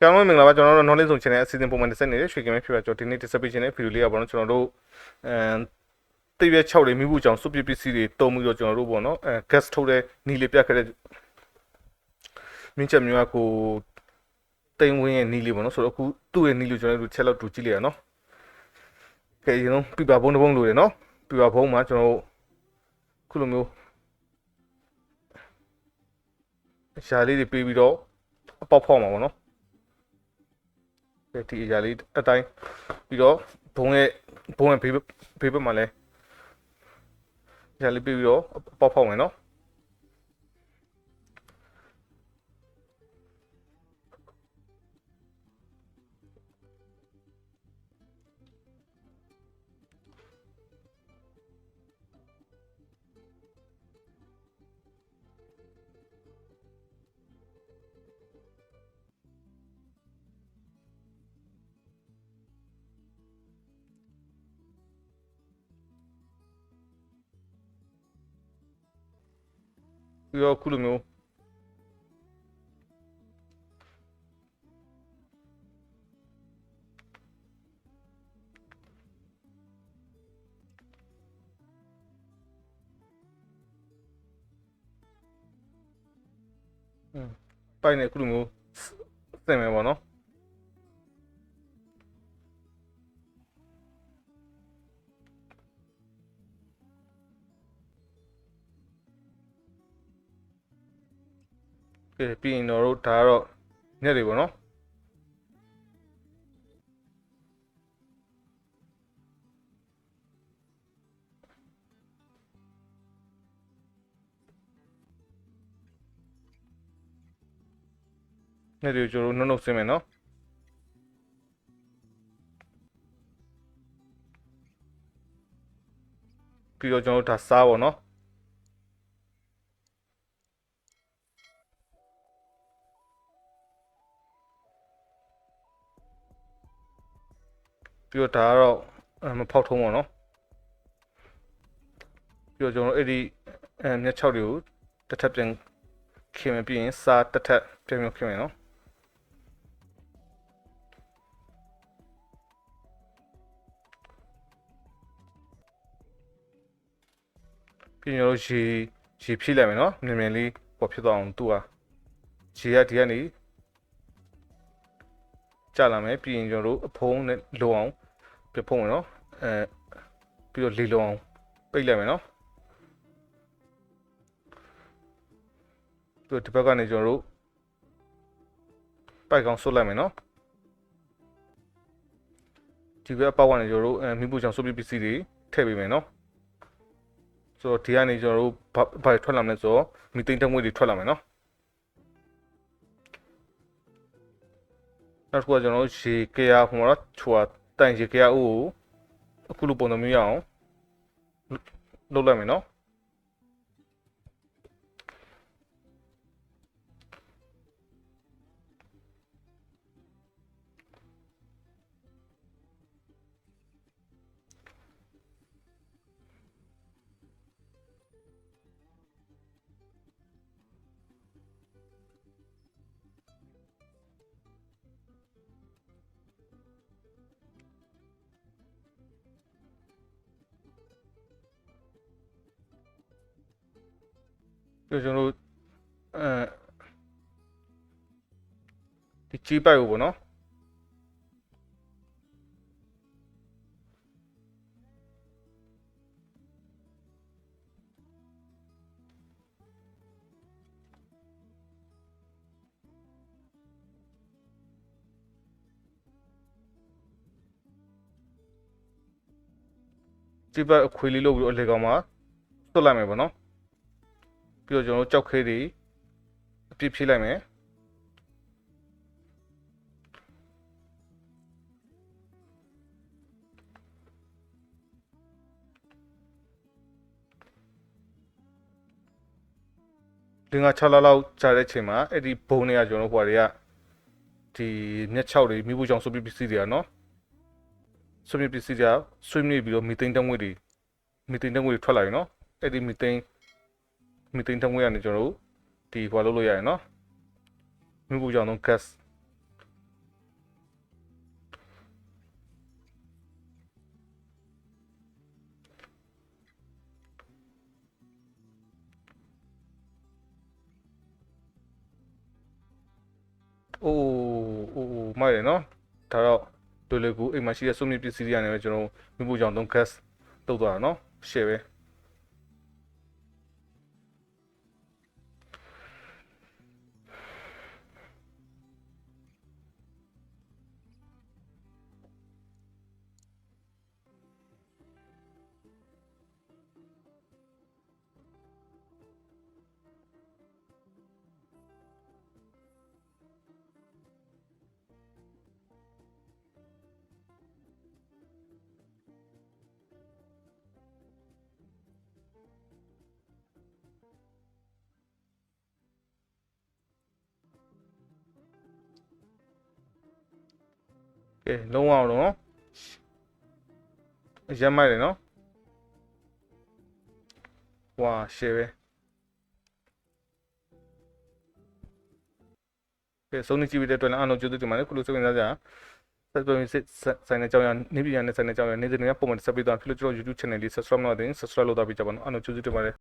ကြောင်လုံးမင်္ဂလာပါကျွန်တော်တို့ knowledge zone channel အစီအစဉ်ပုံမှန်တစ်ဆက်နေတဲ့ရွှေကင်းပဲဖြစ်ပါကျွန်တော်ဒီနေ့ display ခြင်းတဲ့ video လေးကပေါ့နော်ကျွန်တော်တို့အဲတိရွက်6တွေမိဖို့ကြောင့်စုပ်ပစ္စည်းတွေတုံးပြီးတော့ကျွန်တော်တို့ပေါ့နော်အဲ gas ထုတ်တဲ့နီလေးပြတ်ခဲ့တဲ့မြင့်ချက်မျိုးကကိုတိမ်ဝင်းရဲ့နီလေးပေါ့နော်ဆိုတော့အခုသူ့ရဲ့နီလေးကျွန်တော်တို့ချက်လောက်တူကြည့်လိုက်ရနော်ကဲရင်တော့ပြပါဘုံတစ်ဘုံလိုတယ်နော်ပြပါဘုံမှာကျွန်တော်တို့ခုလိုမျိုးရှားလေးတွေပေးပြီးတော့အပေါက်ဖောက်မှာပေါ့နော် ဒီအရာလေးအတိုင်းပြီးတော့ဘုံရဲ့ဘုံရဲ့ဘေးဘက်ဘေးဘက်မှာလဲအရာလေးပြီးပြီးတော့ပေါက်ဖောက်မယ်နော် ပြီးတော့ခုလိုမျိုးอืมပိုက်နေခုလိုမျိုးစင်မယ် ကဲပြီးရင်တော့တို့ဒါကတော့ညက်တွေပေါ့နော်ညက်တွေကိုကျွန်တော်တို့နှုတ်နှုတ်ဆင်းမယ်နော်ပြီးတော့ကျွန်တော်တို့ဒါစားပေါ့နော် ပြီးတော့ဒါကတော့အဲမဖောက်ထုံးပါတော့ပြီးတော့ကျွန်တော်တို့အဲ့ဒီအဲမျက်ခြောက်တွေကိုတစ်ထပ်ပြန်ခင်မယ်ပြီးရင်စားတစ်ထပ်ပြန်ပြန်ခင်မယ်နော်ပြီးရင်ကျွန်တော်တို့ရေရေဖြည့်လိုက်မယ်နော်မြန်မြန်လေးပေါ်ဖြစ်သွားအောင်သူ့ဟာရေကဒီကနေကြာလာမယ်ပြီးရင်ကျွန်တော်တို့အဖုံးနဲ့လုံအောင် ပြဖုံးမယ်နော်အဲပြီးတော့လေလုံးအောင်ပိတ်လိုက်မယ်နော်ပြီးတော့ဒီဘက်ကနေကျွန်တော်တို့ပိုက်ကောင်ဆွတ်လိုက်မယ်နော်ဒီဘက်အပေါက်ကနေကျွန်တော်တို့အဲမိဖို့ချောင်ဆွတ်ပြီးပစ္စည်းတွေထည့်ပေးမယ်နော်ဆိုတော့ဒီကနေကျွန်တော်တို့ဘာဘာတွေထွက်လာမလဲဆိုတော့မီသိန်းတက်ငွေတွေထွက်လာမယ်နော်နောက်တစ်ခုကကျွန်တော်တို့ရေကရဟိုမှာတော့ချွာ တိုင်ရေကရအိုးကိုအခုလိုပုံစံမျိုးရအောင်လုပ်လိုက်မယ်နော် ကျွန်တော်တို့အဲဒီကြီးပိုက်ကိုပေါ့နော်ကြီးပိုက်အခွေလေးလုပ်ပြီးတော့အလေကောင်မှာသွတ်လိုက်မယ်ပေါ့နော် ပြီးတော့ကျွန်တော်တို့ကြောက်ခဲတွေအပြစ်ဖြည့်လိုက်မယ်လင်းက6လလောက်ကြာတဲ့အချိန်မှာအဲ့ဒီဘုံတွေကကျွန်တော်တို့ဟိုတွေကဒီမျက်ခြောက်တွေမိဖို့ကြောင့်ဆွပပစ္စည်းတွေကနော်ဆွပပစ္စည်းတွေကဆွေးမြေ့ပြီးတော့မီသိန်းတက်ငွေတွေမီသိန်းတက်ငွေတွေထွက်လာပြီနော်အဲ့ဒီမီသိန်း မီသိန်းထုတ်ငွေကနေကျွန်တော်တို့ဒီဟိုလုပ်လို့ရရနော်မြို့ပူကြောင်တော့ gas အိုးအိုးမိုက်တယ်နော်ဒါတော့လွယ်လွယ်ကူအိမ်မှာရှိတဲ့စုမြင့်ပစ္စည်းတွေကနေပဲကျွန်တော်မြို့ပူကြောင်တော့ gas တုတ်သွားတာနော် share ပဲ ကဲလုံးဝအောင်တော့နော်အရက်မိုက်တယ်နော်ဝါ share ပဲကဲဆုံးနေကြည့်ပြီးတဲ့အတွက်လည်းအားလုံးကျေးဇူးတင်ပါတယ်ခုလိုစိတ်ဝင်စားကြဆက်သွယ်စစ်ဆိုင်တဲ့ကြောင်းရနေပြည်တော်နဲ့ဆိုင်တဲ့ကြောင်းရနေတဲ့နေရာပုံမှန်ဆက်ပြီးတော့ဖြစ်လို့ကျွန်တော် YouTube channel လေး subscribe လုပ်တဲ့ subscribe လုပ်တော့ပြကြပါတော့အားလုံးကျေးဇူးတင်ပါတယ်